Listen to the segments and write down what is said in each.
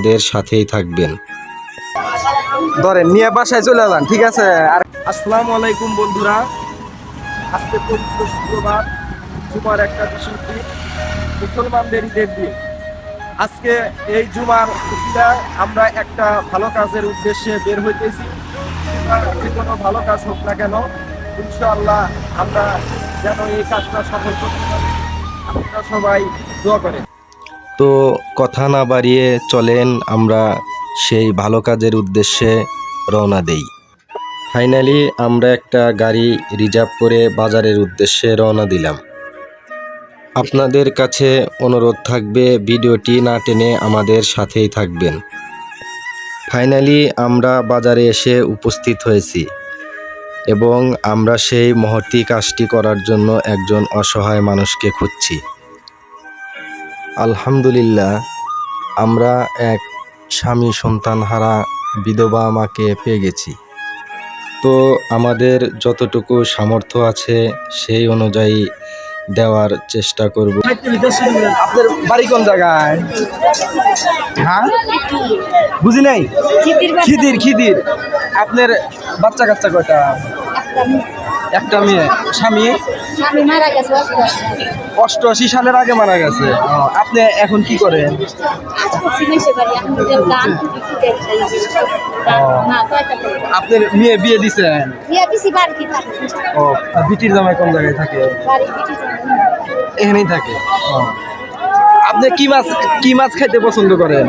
আমাদের সাথেই থাকবেন। ধরেন নিয়ে বাসায় চলে যান ঠিক আছে? আর আসসালামু আলাইকুম বন্ধুরা। আজকে পবিত্র শুক্রবার জুমার একটা বিশেষ দিন মুসলমানদের ঈদের দিন। আজকে এই জুমার উসিলায় আমরা একটা ভালো কাজের উদ্দেশ্যে বের হইতেছি। জুমার যে কোনো ভালো কাজ হোক না কেন ইনশাআল্লাহ আমরা যেন এই কাজটা সফল করতে পারি। আপনারা সবাই দোয়া করেন। তো কথা না বাড়িয়ে চলেন, আমরা সেই ভালো কাজের উদ্দেশ্যে রওনা দেই। ফাইনালি আমরা একটা গাড়ি রিজার্ভ করে বাজারের উদ্দেশ্যে রওনা দিলাম। আপনাদের কাছে অনুরোধ থাকবে, ভিডিওটি না টেনে আমাদের সাথেই থাকবেন। ফাইনালি আমরা বাজারে এসে উপস্থিত হয়েছি এবং আমরা সেই মহতি কাজটি করার জন্য একজন অসহায় মানুষকে খুঁজছি। আলহামদুলিল্লাহ আমরা এক স্বামী সন্তানহারা বিধবা মাকে পেয়ে গেছি। তো আমাদের যতটুকু সামর্থ্য আছে সেই অনুযায়ী দেওয়ার চেষ্টা করব। আপনার বাড়ি কোন জায়গায়? হ্যাঁ? বুঝি নাই? খিদির খিদির আপনার বাচ্চা কাচ্চা কয়টা? একটা মেয়ে স্বামী? আমি মারা গেছে অষ্টআশি সালের আগে মারা গেছে। আপনি এখন কি করেন? কয়টা আপনার মেয়ে বিয়ে দিছেন থাকে? ও বিটির জামাই কোন জায়গায় থাকে? এখানেই থাকে আপনি কি মাছ কি মাছ খাইতে পছন্দ করেন?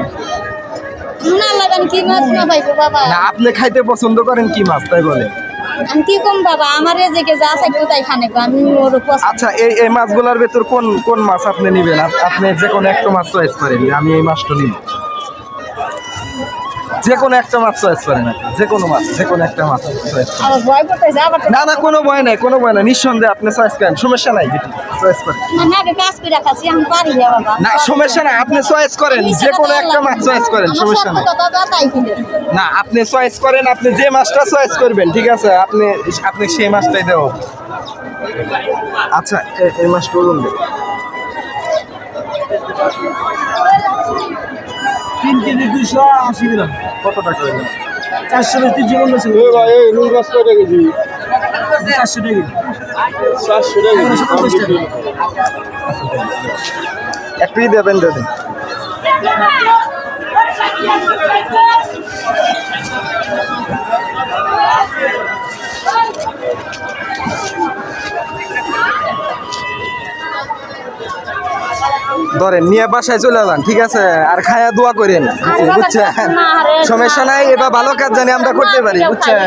না লাগান কি মাছ না পাইবো বাবা। না আপনি খাইতে পছন্দ করেন কি মাছ তাই বলে? আমি কি কম বাবা? আমার যে কোথায় আমি ওর আচ্ছা এই এই মাছগুলোর ভেতর কোন কোন মাছ আপনি নেবেন? আপনি যে কোনো একটা মাছ চয়েস করেন আমি এই মাছটা নিব। যে কোনো একটা মাছ চয়েস করেন যে কোনো মাছ যে কোনো একটা মাছ চয়েস করেন। না না কোনো ভয় নাই কোনো ভয় নাই নিঃসন্দেহে আপনি চয়েস করেন সমস্যা নাই যেটি চয়েস করেন। না সমস্যা নাই আপনি চয়েস করেন যে কোনো একটা মাছ চয়েস করেন সমস্যা নাই। না আপনি চয়েস করেন আপনি যে মাছটা চয়েস করবেন ঠিক আছে? আপনি আপনি সেই মাছটাই দেও আচ্ছা এই মাছটা বলুন তিন কেজি দুশো আশি গ্রাম। কত টাকা? চারশো বেশি জীবন বেশি চারশো টাকা চারশো পঞ্চাশ টাকা। একটাই দেবেন দেবেন ধরেন নিয়ে বাসায় চলে যান ঠিক আছে আর খায়া দোয়া করেন বুঝছেন সমস্যা নাই এবার ভালো কাজ জানি আমরা করতে পারি বুঝছেন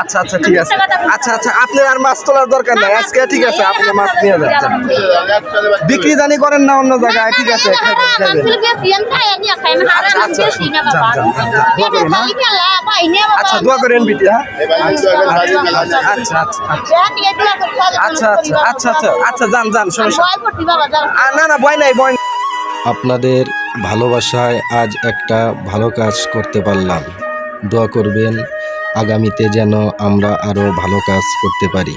আচ্ছা আচ্ছা ঠিক আছে আচ্ছা আচ্ছা আপনি আর মাছ তোলার দরকার নাই আজকে ঠিক আছে আপনি মাছ নিয়ে যাচ্ছেন বিক্রি জানি করেন না অন্য জায়গায় ঠিক আছে আচ্ছা দোয়া করেন বিটি হ্যাঁ আচ্ছা আচ্ছা আচ্ছা আচ্ছা আচ্ছা আচ্ছা আচ্ছা যান যান সমস্যা না না, ভয় নাই, ভয় আপনাদের ভালোবাসায় আজ একটা ভালো কাজ করতে পারলাম। দোয়া করবেন, আগামীতে যেন আমরা আরও ভালো কাজ করতে পারি।